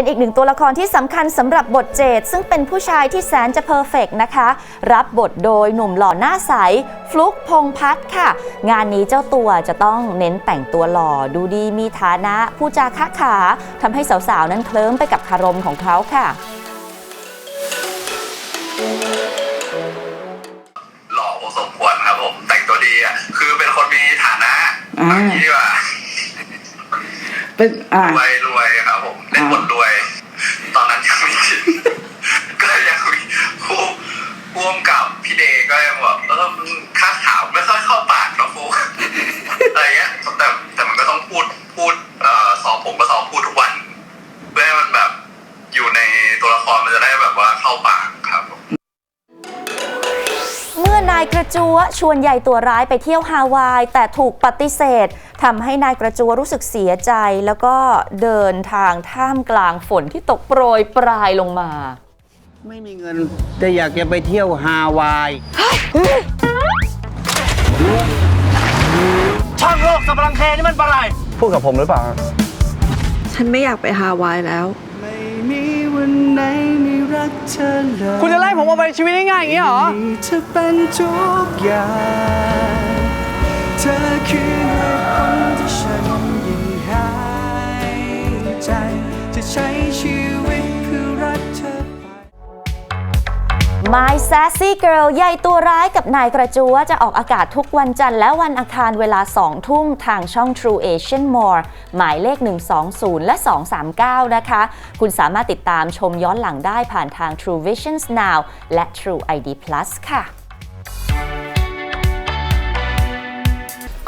เป็นอีกหนึ่งตัวละครที่สำคัญสำหรับบทเจดซึ่งเป็นผู้ชายที่แสนจะเพอร์เฟกต์นะคะ รับบทโดยหนุ่มหล่อหน้าใส ฟลุกพงษ์พัฒน์ค่ะ งานนี้เจ้าตัวจะต้องเน้นแต่งตัวหล่อดูดีมีฐานะผู้จาค้าขาทำให้สาวๆ นั้นเคลิ้มไปกับคารมของเขาค่ะหล่อพอสมควรครับผมแต่งตัวดีอะคือเป็นคนมีฐานะอ่าบางทีว่าเป็นอ่ารวยรวย ครับผมเล่นบทรวย ตอนนั้นยังไม่ชินก็ยังมีผู้พ่วงกับพี่เดย์ก็ยังบอกเออมึงค่าขาวไม่ค่อยเข้าปากหรอกฟูอะไรเงี้ยแต่แต่มันก็ต้องพูดพูดเอ่อสอบผมก็สอบพูดทุกวัน เพื่อให้มันแบบอยู่ในตัวละครมันจะได้แบบว่าเข้าปากายกระจัวชวนใหญ่ตัวร้ายไปเที่ยวฮาวาย แต่ถูกปฏิเสธทำให้นายกระจัวรู้สึกเสียใจ แล้วก็เดินทางท่ามกลางฝนที่ตกโปรยปลายลงมา ไม่มีเงินแต่อยากจะไปเที่ยวฮาวาย ช่างโลกสับปะรังเคนี่มันปะไร พูดกับผมหรือเปล่า ฉันไม่อยากไปฮาวายแล้ว ไม่มีวันไหนไม่ รักเธอเลยคุณจะไล่ผมออกไปชีวิตง่ายๆอย่างนี้เหรอมีเธอเป็นทุกอย่าง My Sassy Girl ใหญ่ตัวร้ายกับนายกระจัวจะออกอากาศทุกวันจันทร์และวันอังคารเวลา 2 ทุ่มทางช่อง True Asian More หมายเลข 120 และ 239 นะคะ คุณสามารถติดตามชมย้อนหลังได้ผ่านทาง True Visions Now และ True ID Plus ค่ะ